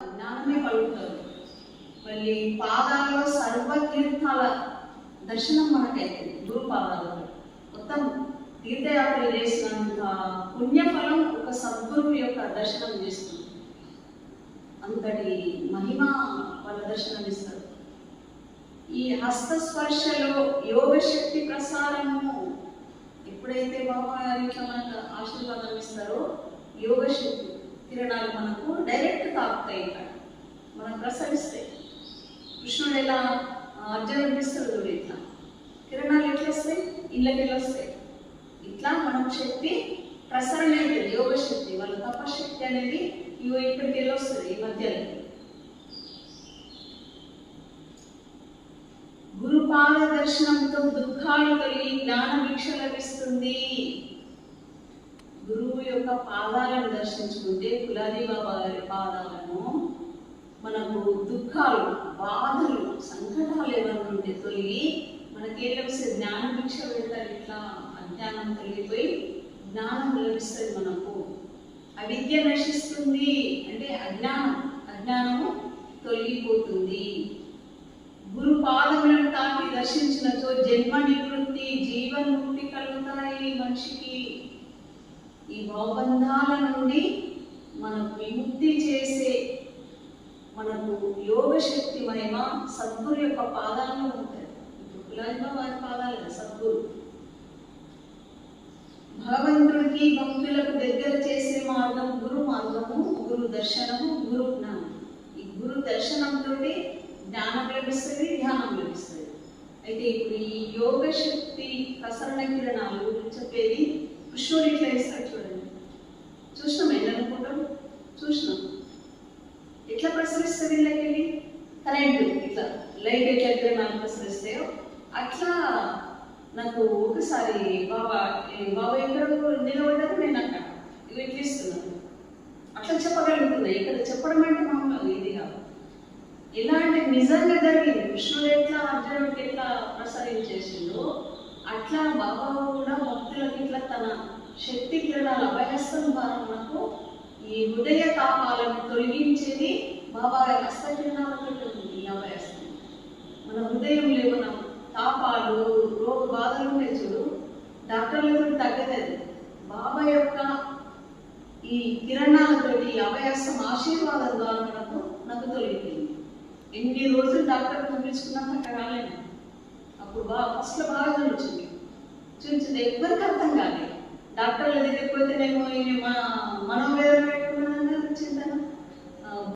జ్ఞానమే కలుగుతుంది మళ్ళీ పాదాల్లో సర్వతీర్థాల దర్శనం మనకైతే గురు పాదాలలో. మొత్తం తీర్థయాత్ర చేసినంత పుణ్యఫలం ఒక సద్గురువు యొక్క దర్శనం చేస్తుంది. అంతటి మహిమ వాళ్ళ దర్శనం ఇస్తారు ఈ హస్తస్పర్శలో యోగ శక్తి ప్రసారము ఎప్పుడైతే బాబా గారు మనకు ఆశీర్వాదం ఇస్తారో యోగ శక్తి కిరణాలు మనకు డైరెక్ట్ తాకుతాయి ఇక్కడ. మనం ప్రసరిస్తాయి కృష్ణుడు ఎలా అర్జునుడు చూడు ఇట్లా. కిరణాలు ఎట్లా వస్తాయి ఇళ్ళకి వెళ్ళి వస్తాయి ఇట్లా మనం శక్తి ప్రసరణ అవుతుంది యోగ శక్తి వాళ్ళ తపశక్తి అనేది ఇవో ఇక్కడికి వెళ్ళి వస్తుంది ఈ మధ్యలో. గురుపాద దర్శనంతో దుఃఖాలు కలిగి జ్ఞాన భిక్ష లభిస్తుంది. గురువు యొక్క పాదాలను దర్శించుకుంటే కులాది బాబా గారి పాదాలను మనకు దుఃఖాలు బాధలు సంకటాలు ఏమైనా ఉంటే తొలగి మనకేం లభిస్తుంది? జ్ఞాన భిక్ష పెడతారు ఇట్లా. అజ్ఞానం తొలగిపోయి జ్ఞానం లభిస్తుంది మనకు. అవిద్య నశిస్తుంది అంటే అజ్ఞానం. అజ్ఞానము తొలగిపోతుంది. గురు పాదములను తాకి దర్శించినచో జన్మ నివృత్తి జీవన్ముక్తి కలుగుతాయి మనిషికి. ఈ భవబంధాల నుండి మనకు విముక్తి చేసే మనకు యోగ శక్తి మహిమ సద్గురు యొక్క పాదాలలో ఉంటాయి. ఇప్పుడు కులాజిబా వారి పాదాలు సద్గురు. భగవంతుడికి భక్తులకు దగ్గర చేసే మార్గం గురు మార్గము గురు దర్శనము గురు జ్ఞానం. ఈ గురు దర్శనంతో జ్ఞానం లభిస్తుంది ధ్యానం లభిస్తుంది. అయితే ఇప్పుడు ఈ యోగ శక్తి ప్రసరణ కిరణాలు చెప్పేది కృష్ణుడు ఇట్లా ఇస్తాడు చూడండి చూసినాం ఎన్ని అనుకుంటాం చూసినాం. ఎట్లా ప్రసరిస్తుంది వీళ్ళకి కరెంట్. ఇట్లా లైట్ ఎట్లా మనం ప్రసరిస్తాయో అట్లా నాకు ఒకసారి బాబా బాబా ఎక్కడ నిలబడ్డారు నేను అక్కడ ఇవి ఎట్లా ఇస్తున్నాను అట్లా చెప్పగలుగుతున్నాయి ఇక్కడ చెప్పడం అంటే మామూలు ఇది కాదు. ఎలా అంటే నిజంగా జరిగింది. కృష్ణుడు ఎట్లా అర్జునుడికి ఎట్లా ప్రసరించేసిండో అట్లా బాబా కూడా భక్తులకు ఇట్లా తన శక్తి కిరణాలు అభయస్తం ఈ హృదయ తాపాలను తొలగించేది బాబా గారి హస్త కిరణాలతో ఉంటుంది ఈ మన హృదయంలో ఏమైనా తాపాలు రోగ బాధలు ఉంటాయి చూడు. డాక్టర్లతో తగ్గలేదు. బాబా యొక్క ఈ కిరణాలతోటి ఈ అభయాసం ఆశీర్వాదం ద్వారా మనకు నాకు తొలగిపోయింది. ఎన్ని రోజులు డాక్టర్ చూపించుకున్నాక అక్కడ రాలేదు. అప్పుడు బాగా ఫస్ట్లో బాగా చూపించింది చూపించింది ఎవరికి అర్థం కాలేదు. డాక్టర్ల దగ్గరికి పోతేనేమో ఈయన మా మనోవేదన